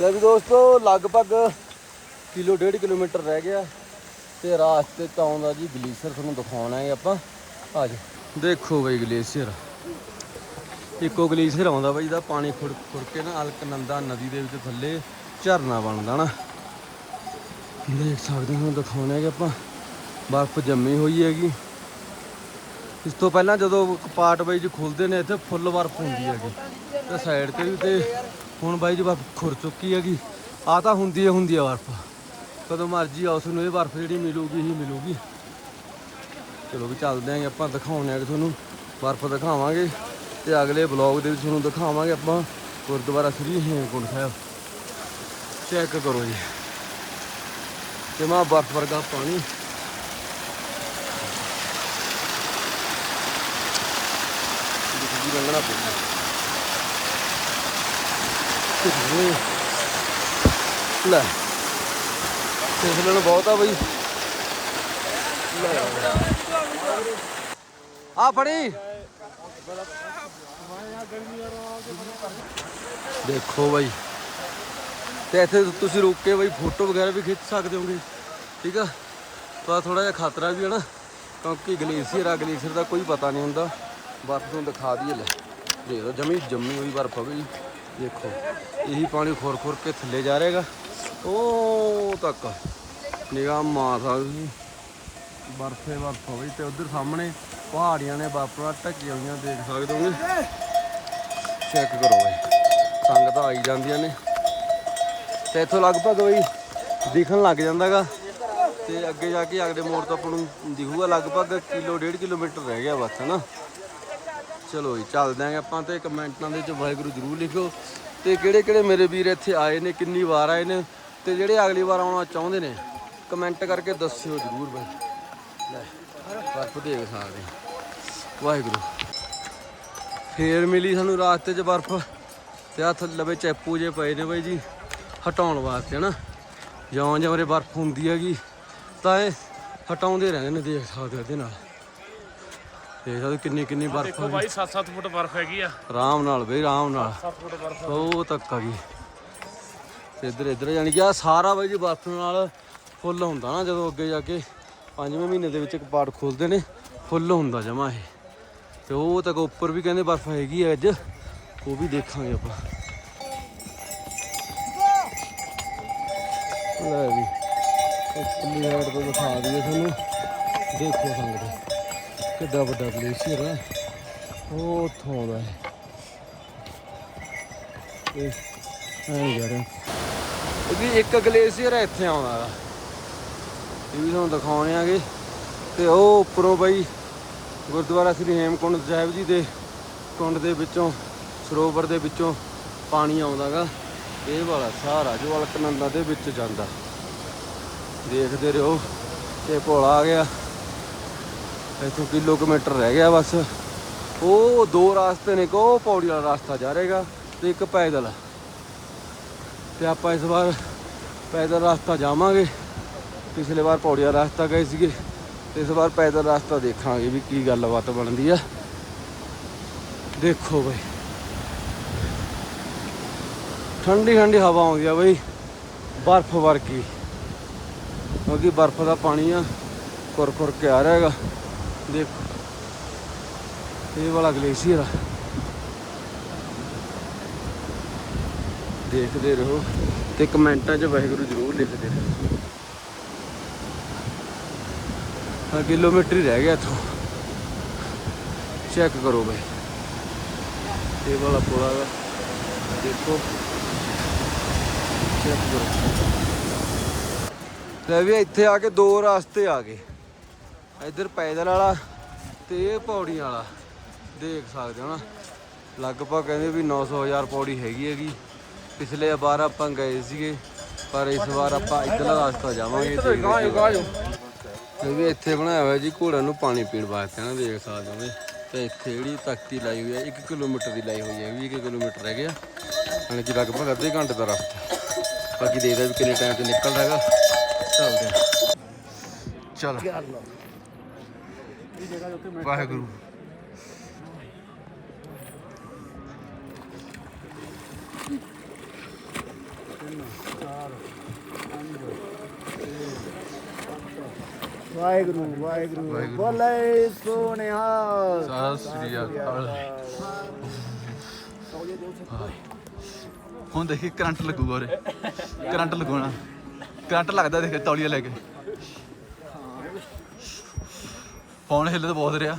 ਲੈ ਵੀ ਦੋਸਤੋ, ਲਗਭਗ ਕਿਲੋ ਡੇਢ ਕਿਲੋਮੀਟਰ ਰਹਿ ਗਿਆ ਤੇ ਰਾਸਤੇ ਤੋਂ ਆਉਂਦਾ ਜੀ ਗਲੇਸ਼ੀਅਰ ਤੁਹਾਨੂੰ ਦਿਖਾਉਣਾ ਹੈ ਆਪਾਂ। ਆ ਜਾ, ਦੇਖੋ ਬਈ ਗਲੇਸ਼ੀਅਰ। ਇੱਕੋ ਗਲੇਸ਼ੀਅਰ ਆਉਂਦਾ ਬਈ, ਦਾ ਪਾਣੀ ਖੁੜ ਖੁੜ ਕੇ ਨਾ ਅਲਕਨੰਦਾ ਨਦੀ ਦੇ ਵਿੱਚ ਥੱਲੇ ਝਰਨਾ ਬਣਦਾ ਨਾ। ਦੇਖ ਸਕਦੇ ਹੋ, ਦਿਖਾਉਣਾ ਹੈ ਕਿ ਆਪਾਂ। ਬਰਫ਼ ਜੰਮੀ ਹੋਈ ਹੈਗੀ। ਇਸ ਤੋਂ ਪਹਿਲਾਂ ਜਦੋਂ ਕਪਾਟ ਬਾਈ ਜੀ ਖੁੱਲਦੇ ਨੇ, ਇੱਥੇ ਫੁੱਲ ਬਰਫ਼ ਹੁੰਦੀ ਹੈਗੀ। ਤੇ ਸਾਈਡ ਤੇ ਵੀ ਤੇ ਹੁਣ ਬਾਈ ਜੀ ਬਰਫ਼ ਖੁਰ ਚੁੱਕੀ ਹੈਗੀ। ਆ ਤਾਂ ਹੁੰਦੀ ਹੈ ਹੁੰਦੀ ਹੈ ਬਰਫ਼। ਕਦੋਂ ਮਰਜ਼ੀ ਆਓ, ਤੁਹਾਨੂੰ ਇਹ ਬਰਫ਼ ਜਿਹੜੀ ਮਿਲੂਗੀ ਹੀ ਮਿਲੂਗੀ। ਚਲੋ ਵੀ ਚੱਲਦੇ ਆਂ ਆਪਾਂ ਦਿਖਾਉਣੇ ਆ ਤੁਹਾਨੂੰ ਬਰਫ਼ ਦਿਖਾਵਾਂਗੇ। ਤੇ ਅਗਲੇ ਬਲੌਗ ਦੇ ਵਿੱਚ ਤੁਹਾਨੂੰ ਦਿਖਾਵਾਂਗੇ ਆਪਾਂ ਗੁਰਦੁਆਰਾ ਸ੍ਰੀ ਹੇਮਕੁੰਟ ਸਾਹਿਬ। ਚੈੱਕ ਕਰੋ ਜੀ। ਤੇ ਮਾ ਬਰਫ਼ ਵਰਗਾ ਪਾਣੀ। ਜੀ, ਰੰਗਣਾ ਪਊਗਾ ਤੇ ਲੈ। ਤੇ ਬਹੁਤ ਆ ਬਈ। ਆ ਫੜੀ। ਦੇਖੋ ਬਾਈ। ਤੇ ਇੱਥੇ ਤੁਸੀਂ ਰੁਕ ਕੇ ਬਈ ਫੋਟੋ ਵਗੈਰਾ ਵੀ ਖਿੱਚ ਸਕਦੇ ਹੋਗੇ। ਠੀਕ ਆ? ਤਾਂ ਥੋੜਾ ਜਿਹਾ ਖਤਰਾ ਵੀ ਹੈ ਨਾ। ਕਿਉਂਕਿ ਗਲੇਸ਼ੀਅਰ ਆ, ਗਲੇਸ਼ੀਅਰ ਦਾ ਕੋਈ ਪਤਾ ਨਹੀਂ ਹੁੰਦਾ। ਬਰਫ਼ ਨੂੰ ਦਿਖਾ ਦਈਏ, ਲੈ। ਦੇਖ ਲਓ, ਜਮੀ ਜੰਮੀ ਹੋਈ ਬਰਫ਼ ਆ ਬਈ। ਦੇਖੋ, ਇਹੀ ਪਾਣੀ ਖੁਰ ਖੁਰ ਕੇ ਥੱਲੇ ਜਾ ਰਹੇਗਾ। ਉਹ ਤੱਕ ਨਿਗਾਹ ਮਾਰ ਸਕਦੀ ਬਰਫੇ ਬਰਫ ਹੋਈ ਤੇ ਉਧਰ ਸਾਹਮਣੇ ਪਹਾੜੀਆਂ ਨੇ ਬਰਫ ਢੱਕੀਆਂ ਹੋਈਆਂ, ਦੇਖ ਸਕਦੇ ਹੋ ਚੈੱਕ ਕਰੋ ਸੰਗਤਾਂ ਆਈ ਜਾਂਦੀਆਂ ਨੇ। ਤੇ ਇੱਥੋਂ ਲਗਭਗ ਬਈ ਦਿਖਣ ਲੱਗ ਜਾਂਦਾਗਾ। ਤੇ ਅੱਗੇ ਜਾ ਕੇ ਅਗਲੇ ਮੋੜ ਤੋਂ ਆਪਾਂ ਨੂੰ ਦਿਖੂਗਾ, ਲਗਭਗ ਕਿਲੋ, ਡੇਢ ਕਿਲੋਮੀਟਰ ਰਹਿ ਗਿਆ ਬਸ ਹਨਾ ਚਲੋ ਜੀ ਚੱਲਦੇ ਆਂ ਆਪਾਂ ਤੇ ਕਮੈਂਟਾਂ ਦੇ ਵਿੱਚ ਵਾਹਿਗੁਰੂ ਜਰੂਰ ਲਿਖਿਓ। ਤੇ ਕਿਹੜੇ ਕਿਹੜੇ ਮੇਰੇ ਵੀਰ ਇੱਥੇ ਆਏ ਨੇ, ਕਿੰਨੀ ਵਾਰ ਆਏ ਨੇ, ਤੇ ਜਿਹੜੇ ਅਗਲੀ ਵਾਰ ਆਉਣਾ ਚਾਹੁੰਦੇ ਨੇ, ਕਮੈਂਟ ਕਰਕੇ ਦੱਸਿਓ ਜਰੂਰ ਬਾਈ। ਲੈ ਬਰਫ਼ ਦੇਖ ਸਕਦੇ ਵਾਹਿਗੁਰੂ। ਫੇਰ ਮਿਲੀ ਸਾਨੂੰ ਰਾਸਤੇ 'ਚ ਬਰਫ਼, ਤੇ ਹੱਥ ਥੱਲੇ ਲਵੇ ਚੈਪੂ ਜੇ ਪਏ ਨੇ ਬਾਈ ਜੀ, ਹਟਾਉਣ ਵਾਸਤੇ ਹਨਾ। ਜਿਉਂ ਜਿਉਂ ਉਰੇ ਬਰਫ਼ ਹੁੰਦੀ ਹੈਗੀ, ਤਾਂ ਇਹ ਹਟਾਉਂਦੇ ਰਹਿੰਦੇ ਨੇ ਦੇਖ ਸਕਦੇ ਹੋ ਇਹਦੇ ਨਾਲ। ਦੇਖ ਸਕਦੇ ਕਿੰਨੀ ਕਿੰਨੀ ਬਰਫ਼ ਦੇਖੋ ਬਾਈ 7-7 ਫੁੱਟ ਬਰਫ਼ ਹੈਗੀ ਆ। ਆਰਾਮ ਨਾਲ ਬਈ ਆਰਾਮ ਨਾਲ। 7 ਫੁੱਟ ਬਰਫ਼ ਉਹ ਤੱਕ ਆ ਗਈ। ਤੇ ਇੱਧਰ ਇੱਧਰ ਜਾਣੀ ਕਿ ਆ ਸਾਰਾ ਬਾਈ ਜੀ ਬਰਫ਼ ਨਾਲ ਫੁੱਲ ਹੁੰਦਾ ਨਾ ਜਦੋਂ ਅੱਗੇ ਜਾ ਕੇ ਪੰਜਵੇਂ ਮਹੀਨੇ ਦੇ ਵਿੱਚ ਕਪਾਟ ਖੋਲਦੇ ਨੇ ਫੁੱਲ ਹੁੰਦਾ ਜਮਾ ਇਹ। ਤੇ ਉਹ ਤੱਕ ਉੱਪਰ ਵੀ ਕਹਿੰਦੇ ਬਰਫ਼ ਹੈਗੀ ਆ ਅੱਜ। ਉਹ ਵੀ ਦੇਖਾਂਗੇ ਆਪਾਂ। ਲੈ ਵੀ ਉੱਪਰਲੀ ਸਾਈਡ ਤੋਂ ਦਿਖਾ ਦਈਏ ਤੁਹਾਨੂੰ। ਦੇਖੋ ਸੰਗਤ। ਕਿੱਡਾ ਵੱਡਾ ਗਲੇਸ਼ੀਅਰ ਹੈ। ਉਹ ਉੱਥੋਂ ਆਉਂਦਾ ਹੈ। ਇਹ ਐਂ ਯਾਰ ਇਹਦੀ ਇੱਕ ਗਲੇਸ਼ੀਅਰ ਹੈ, ਇੱਥੇ ਆਉਂਦਾ ਗਾ ਇਹ ਵੀ ਤੁਹਾਨੂੰ ਦਿਖਾਉਣੇ ਆਗੇ। ਤੇ ਉਹ ਉੱਪਰੋਂ ਬਈ ਗੁਰਦੁਆਰਾ ਸ੍ਰੀ ਹੇਮਕੁੰਡ ਸਾਹਿਬ ਜੀ ਦੇ ਕੁੰਡ ਦੇ ਵਿੱਚੋਂ, ਸਰੋਵਰ ਦੇ ਵਿੱਚੋਂ ਪਾਣੀ ਆਉਂਦਾਗਾ। ਇਹ ਵਾਲਾ ਸਾਰਾ ਜੋ ਅਲਕਨੰਦਾ ਦੇ ਵਿੱਚ ਜਾਂਦਾ। ਦੇਖਦੇ ਰਹੋ। ਤੇ ਭੋਲਾ ਆ ਗਿਆ। ਇੱਥੋਂ ਕਿਲੋਮੀਟਰ ਰਹਿ ਗਿਆ ਬਸ। ਉਹ ਦੋ ਰਾਸਤੇ ਨੇ ਕੋ ਪੌੜੀ ਵਾਲਾ ਰਸਤਾ ਜਾ ਰਹੇਗਾ ਤੇ ਇੱਕ ਪੈਦਲ। ਤੇ ਆਪਾਂ ਇਸ ਵਾਰ ਪੈਦਲ ਰਸਤਾ ਜਾਵਾਂਗੇ। ਪਿਛਲੇ ਵਾਰ ਪੌੜੀ ਵਾਲਾ ਰਸਤਾ ਗਏ ਸੀਗੇ। ਤੇ ਇਸ ਵਾਰ ਪੈਦਲ ਰਸਤਾ ਦੇਖਾਂਗੇ ਵੀ ਕੀ ਗੱਲਬਾਤ ਬਣਦੀ ਆ। ਦੇਖੋ ਬਈ। ਠੰਡੀ ਠੰਡੀ ਹਵਾ ਆਉਂਦੀ ਆ ਬਈ। ਬਰਫ਼ ਵਰਗੀ। ਕਿਉਂਕਿ ਬਰਫ਼ ਦਾ ਪਾਣੀ ਆ, ਕੁਰ ਕੁਰ ਕੇ ਆ ਰਿਹਾ ਹੈਗਾ। ਦੇਖੋ। ਇਹ ਵਾਲਾ ਗਲੇਸ਼ੀਅਰ ਆ। ਦੇਖਦੇ ਰਹੋ ਤੇ ਕਮੈਂਟਾਂ 'ਚ ਵਾਹਿਗੁਰੂ ਜ਼ਰੂਰ ਲਿਖਦੇ ਰਹੋ। ਹਾਂ ਕਿਲੋਮੀਟਰ ਹੀ ਰਹਿ ਗਿਆ ਇੱਥੋਂ। ਚੈੱਕ ਕਰੋ ਬਈ। ਇਹ ਵਾਲਾ ਪੁਲਾ ਦਾ ਦੇਖੋ। ਚੈੱਕ ਕਰੋ। ਲੈ ਵੀ ਇੱਥੇ ਆ ਕੇ ਦੋ ਰਸਤੇ ਆ ਗਏ। ਇੱਧਰ ਪੈਦਲ ਵਾਲਾ ਤੇ ਇਹ ਪੌੜੀਆਂ ਵਾਲਾ ਦੇਖ ਸਕਦੇ ਹੋ ਨਾ। ਲਗਭਗ ਕਹਿੰਦੇ ਵੀ 900 ਹਜ਼ਾਰ ਪੌੜੀ ਹੈਗੀ ਹੈਗੀ। ਪਿਛਲੇ ਵਾਰ ਆਪਾਂ ਗਏ ਸੀਗੇ ਪਰ ਇਸ ਵਾਰ ਆਪਾਂ ਇੱਧਰਲਾ ਰਸਤਾ ਜਾਵਾਂਗੇ ਇਹ ਵੀ ਇੱਥੇ ਬਣਾਇਆ ਹੋਇਆ ਜੀ ਘੋੜਿਆਂ ਨੂੰ ਪਾਣੀ ਪੀਣ ਵਾਸਤੇ ਨਾ ਦੇਖ ਸਕਦੇ ਹੋ ਤੇ ਇੱਥੇ ਜਿਹੜੀ ਤਖਤੀ ਲਾਈ ਹੋਈ ਹੈ 1 ਕਿਲੋਮੀਟਰ ਦੀ ਲਾਈ ਹੋਈ ਹੈ 20 ਕਿਲੋਮੀਟਰ ਰਹਿ ਗਿਆ। ਯਾਨੀ ਕਿ ਲਗਭਗ ਅੱਧੇ ਘੰਟੇ ਦਾ ਰਸਤਾ। ਬਾਕੀ ਦੇਖਦੇ ਵੀ ਕਿੰਨੇ ਟਾਈਮ ਤੇ ਨਿਕਲਦਾ ਹੈਗਾ। ਚੱਲਦੇ ਚਲੋ। ਵਾਹਿਗੁਰੂ। ਵਾਹਿਗੁਰੂ ਵਾਹਿਗੁਰੂ। ਬੋਲੇ ਸੋਨਿਆ ਸਤਿ ਸ੍ਰੀ ਅਕਾਲ। ਹੁਣ ਦੇਖੀ ਕਰੰਟ ਲੱਗੂਗਾ ਉਰੇ। ਕਰੰਟ ਲਗਾਉਣਾ ਕਰੰਟ ਲੱਗਦਾ ਦੇਖ ਤੌਲੀਆ ਲੈ ਕੇ। ਫੋਨ ਹਿੱਲ ਤਾਂ ਬਹੁਤ ਰਿਹਾ